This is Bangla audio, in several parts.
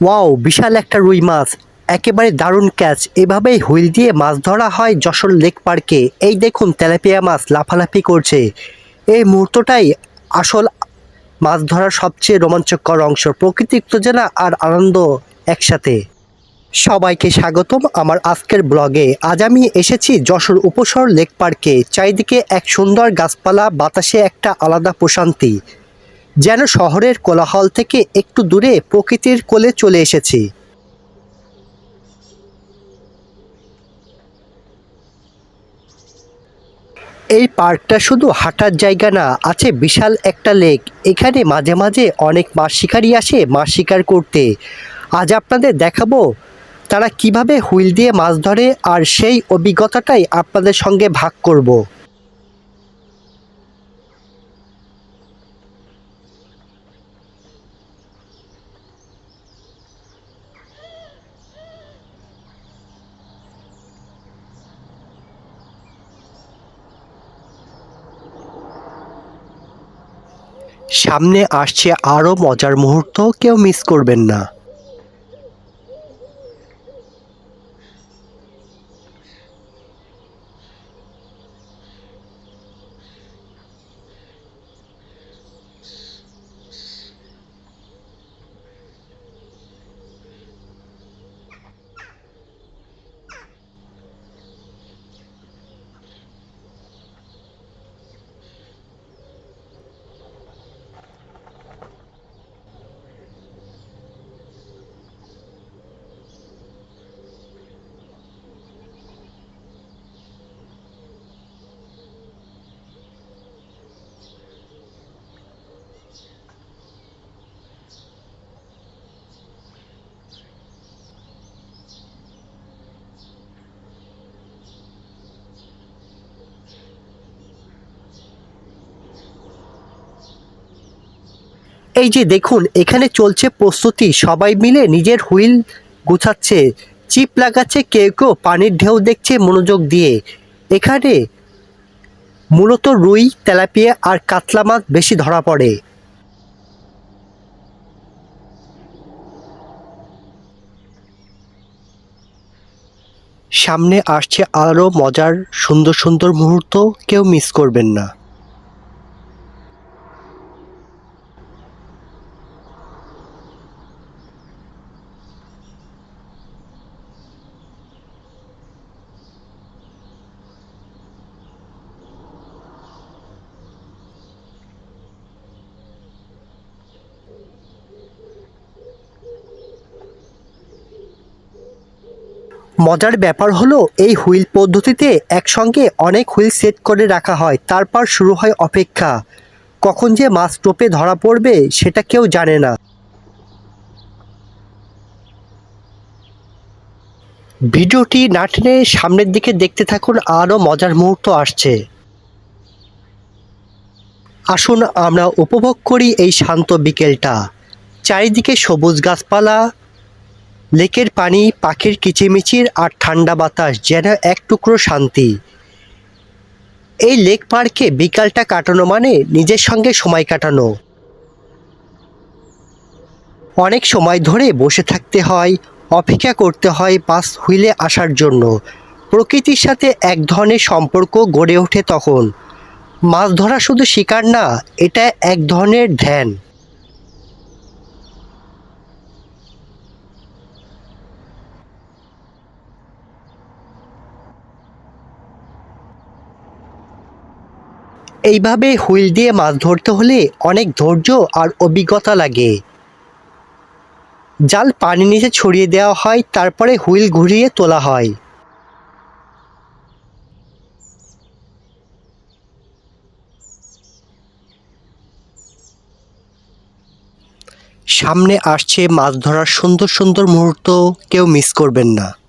ওয়াও, বিশাল একটা রুই মাছ। একেবারে দারুণ ক্যাচ এভাবেই হুইল দিয়ে মাছ ধরা হয় যশোর লেক পার্কে। এই দেখুন তেলাপিয়া মাছ লাফালাফি করছে। এই মুহূর্তটাই আসল মাছ ধরার সবচেয়ে রোমাঞ্চকর অংশ। প্রকৃতি উত্তেজনা আর আনন্দ একসাথে। সবাইকে স্বাগতম আমার আজকের ব্লগে। আজ আমি এসেছি যশোর উপশহর লেক পার্কে। চারিদিকে এক সুন্দর গাছপালা, বাতাসে একটা আলাদা প্রশান্তি। যেন শহরের কোলাহল থেকে একটু দূরে প্রকৃতির কোলে চলে এসেছি। এই পার্কটা শুধু হাঁটার জায়গা না, আছে বিশাল একটা লেক। এখানে মাঝে মাঝে অনেক মাছ শিকারই আসে মাছ শিকার করতে। আজ আপনাদের দেখাবো তারা কীভাবে হুইল দিয়ে মাছ ধরে আর সেই অভিজ্ঞতাটাই আপনাদের সঙ্গে ভাগ করব। সামনে আসছে আরও মজার মুহূর্ত কেউ মিস করবেন না। এই যে দেখুন, এখানে চলছে প্রস্তুতি। সবাই মিলে নিজের হুইল গুছাচ্ছে। চিপ লাগাচ্ছে, কেউ কেউ পানির ঢেউ দেখছে মনোযোগ দিয়ে। এখানে মূলত রুই, তেলাপিয়া আর কাতলা মাছ বেশি ধরা পড়ে। সামনে আসছে আরও মজার, সুন্দর সুন্দর মুহূর্ত। কেউ মিস করবেন না। মজার ব্যাপার হলো, এই হুইল পদ্ধতিতে একসঙ্গে অনেক হুইল সেট করে রাখা হয়, তারপর শুরু হয় অপেক্ষা। কখন যে মাছ টোপে ধরা পড়বে, সেটা কেউ জানে না। ভিডিওটি না টেনে সামনের দিকে দেখতে থাকুন, আরও মজার মুহূর্ত আসছে। আসুন আমরা উপভোগ করি এই শান্ত বিকেলটা। চারিদিকে সবুজ গাছপালা লেকের পানি পাখির কিচিমিচির আর ঠান্ডা বাতাস যেন এক টুকরো শান্তি। এই লেক পার্কে বিকালটা কাটানো মানে নিজের সঙ্গে সময় কাটানো। অনেক সময় ধরে বসে থাকতে হয়, অপেক্ষা করতে হয় বাস হুইলে আসার জন্য। প্রকৃতির সাথে এক ধরনের সম্পর্ক গড়ে ওঠে তখন। মাছ ধরা শুধু শিকার না, এটা এক ধরনের ধ্যান। এইভাবে হুইল দিয়ে মাছ ধরতে হলে অনেক ধৈর্য আর অভিজ্ঞতা লাগে। জাল পানি নিচে ছড়িয়ে দেওয়া হয়, তারপরে হুইল ঘুরিয়ে তোলা হয়। সামনে আসছে মাছ ধরার সুন্দর সুন্দর মুহূর্ত, কেউ মিস করবেন না।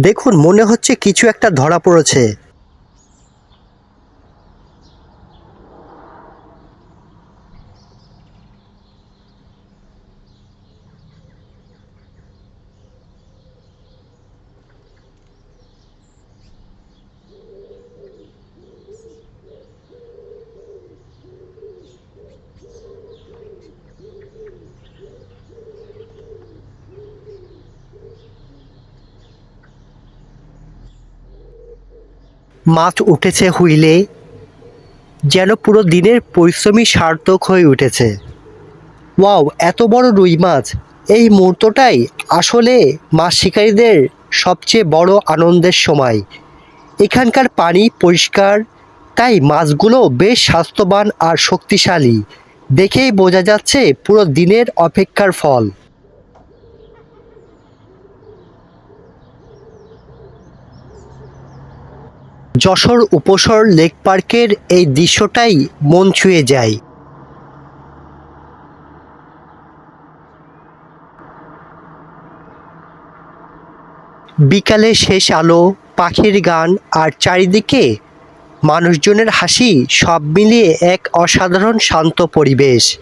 দেখুন মনে হচ্ছে কিছু একটা ধরা পড়েছে। মাছ উঠেছে হুইলে, যেন পুরো দিনের পরিশ্রমী সার্থক হয়ে উঠেছে। ওয়াও, এত বড় রুই মাছ। এই মুহূর্তটাই আসলে মাছ শিকারীদের সবচেয়ে বড় আনন্দের সময়। এখানকার পানি পরিষ্কার, তাই মাছগুলো বেশ স্বাস্থ্যবান আর শক্তিশালী। দেখেই বোঝা যাচ্ছে পুরো দিনের অপেক্ষার ফল। যশোর উপসর লেক পার্কের এই দৃশ্যটাই মন ছুঁয়ে যায়। বিকালে শেষ আলো, পাখির গান আর চারিদিকে মানুষজনের হাসি সব মিলিয়ে এক অসাধারণ শান্ত পরিবেশ।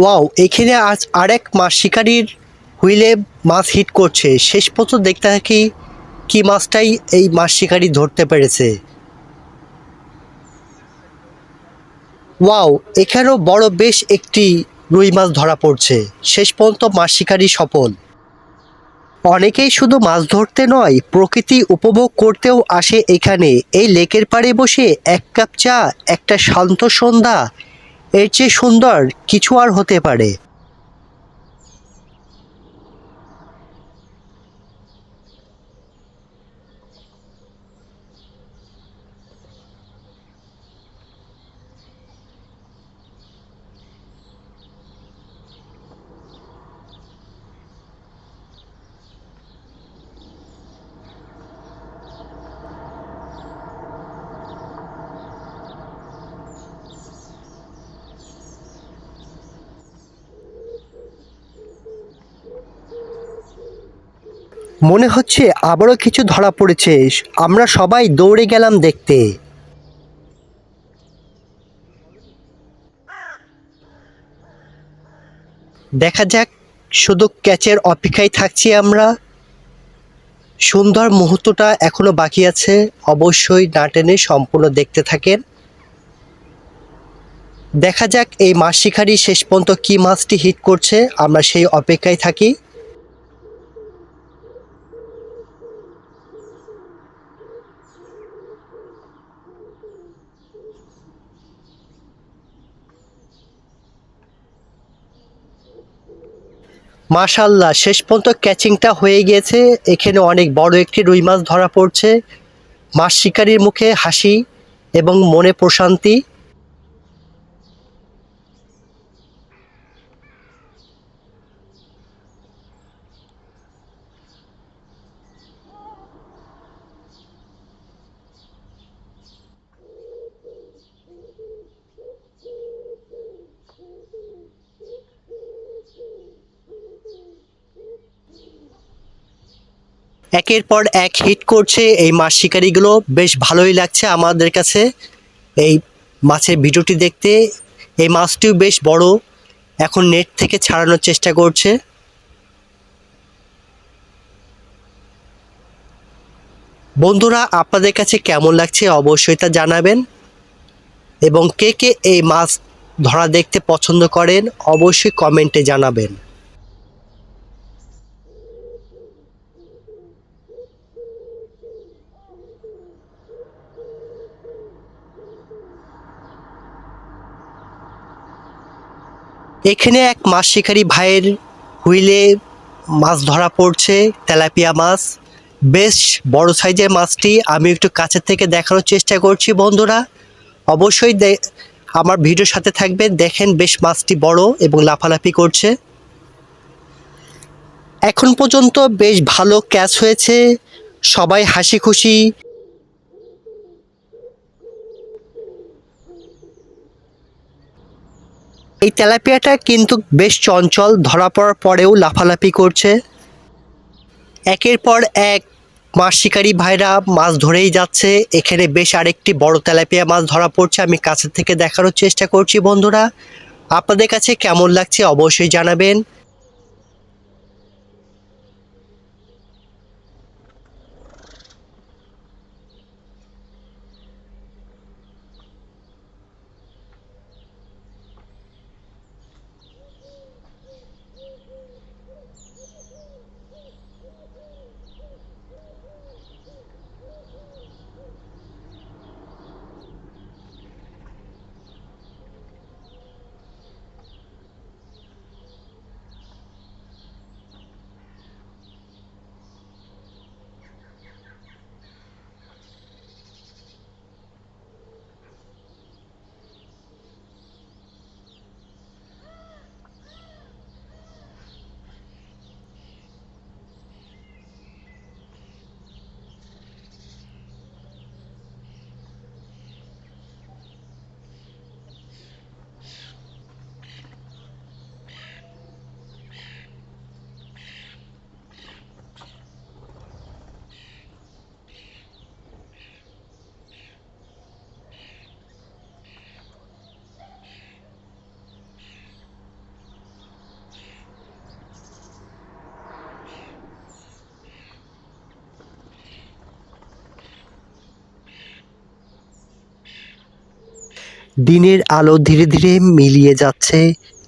ওয়াও, এখানে আজ আরেক মাছ শিকারির হুইলে মাছ হিট করছে। শেষ পর্যন্ত দেখতে থাকি কি মাছটাই এই মাছ শিকারি ধরতে পেরেছে। ওয়াও, এখানেও বড় বেশ একটি রুই মাছ ধরা পড়ছে। শেষ পর্যন্ত মাছ শিকারি সফল। অনেকেই শুধু মাছ ধরতে নয়, প্রকৃতি উপভোগ করতেও আসে এখানে। এই লেকের পাড়ে বসে এক কাপ চা, একটা শান্ত সন্ধ্যা এর চেয়ে সুন্দর কিছু আর হতে পারে। মনে হচ্ছে আবারও কিছু ধরা পড়েছে। আমরা সবাই দৌড়ে গেলাম দেখতে। দেখা যাক, শুধু ক্যাচের অপেক্ষায় থাকছি আমরা। সুন্দর মুহূর্তটা এখনও বাকি আছে। অবশ্যই না টেনে সম্পূর্ণ দেখতে থাকেন। দেখা যাক এই মাছ শিকারি শেষ পর্যন্ত কি মাছটি হিট করছে। আমরা সেই অপেক্ষায় থাকি। মাশাল্লাহ শেষ পর্যন্ত ক্যাচিংটা হয়ে গিয়েছে। এখানে অনেক বড় একটি রুই মাছ ধরা পড়ছে। মাছ শিকারির মুখে হাসি এবং মনে প্রশান্তি। একের পর এক হিট করছে এই মাছ শিকারিগুলো। বেশ ভালোই লাগছে আমাদের কাছে এই মাছের ভিডিওটি দেখতে। এই মাছটিও বেশ বড়, এখন নেট থেকে ছাড়ানোর চেষ্টা করছে। বন্ধুরা, আপনাদের কাছে কেমন লাগছে অবশ্যই তা জানাবেন। এবং কে কে এই মাছ ধরা দেখতে পছন্দ করেন, অবশ্যই কমেন্টে জানাবেন। এখানে এক মাছ শিকারী ভাইয়ের হুইলে মাছ ধরা পড়ছে, তেলাপিয়া মাছ। বেশ বড় সাইজের মাছটি, আমি একটু কাছের থেকে দেখানোর চেষ্টা করছি বন্ধুরা। অবশ্যই আমার ভিডিওর সাথে থাকবেন, দেখেন বেশ মাছটি বড় এবং লাফালাফি করছে। এখন পর্যন্ত বেশ ভালো ক্যাচ হয়েছে, সবাই হাসি খুশি এই তেলাপিয়াটা কিন্তু বেশ চঞ্চল, ধরা পড়ার পরেও লাফালাফি করছে। একের পর এক মাছ শিকারী ভাইরা মাছ ধরেই যাচ্ছে। এখানে বেশ আরেকটি বড় তেলাপিয়া মাছ ধরা পড়ছে। আমি কাছে থেকে দেখানোর চেষ্টা করছি বন্ধুরা। আপনাদের কাছে কেমন লাগছে অবশ্যই জানাবেন। দিনের আলো ধীরে ধীরে মিলিয়ে যাচ্ছে,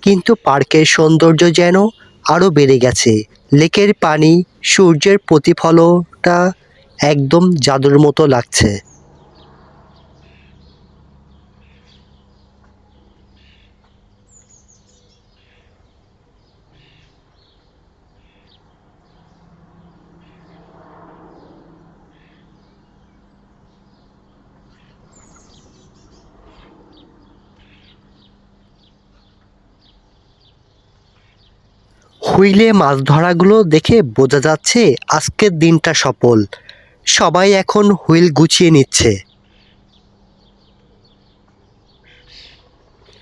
কিন্তু পার্কের সৌন্দর্য যেন আরও বেড়ে গেছে। লেকের পানি, সূর্যের প্রতিফলনটা একদম জাদুর মতো লাগছে। হুইলে মাছ ধরাগুলো দেখে বোঝা যাচ্ছে আজকের দিনটা সফল। সবাই এখন হুইল গুছিয়ে নিচ্ছে।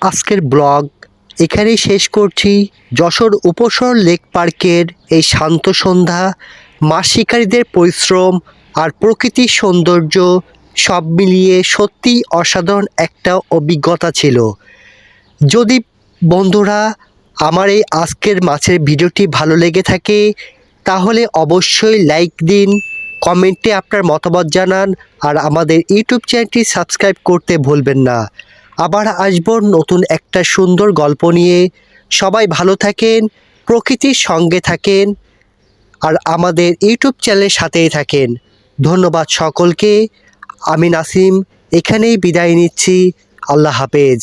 আজকের ব্লগ এখানেই শেষ করছি। যশোর উপসর লেক পার্কের এই শান্ত সন্ধ্যা, মাছ শিকারীদের পরিশ্রম আর প্রকৃতির সৌন্দর্য সব মিলিয়ে সত্যিই অসাধারণ একটা অভিজ্ঞতা ছিল। যদি বন্ধুরা আমার এই আজকের মাছের ভিডিওটি ভালো লেগে থাকে, তাহলে অবশ্যই লাইক দিন, কমেন্টে আপনার মতামত জানান, আর আমাদের ইউটিউব চ্যানেলটি সাবস্ক্রাইব করতে ভুলবেন না। আবার আসব নতুন একটা সুন্দর গল্প নিয়ে। সবাই ভালো থাকেন, প্রকৃতির সঙ্গে থাকেন, আর আমাদের ইউটিউব চ্যানেলের সাথেই থাকেন। ধন্যবাদ সকলকে, আমি নাসিম, এখানেই বিদায় নিচ্ছি, আল্লাহ হাফেজ।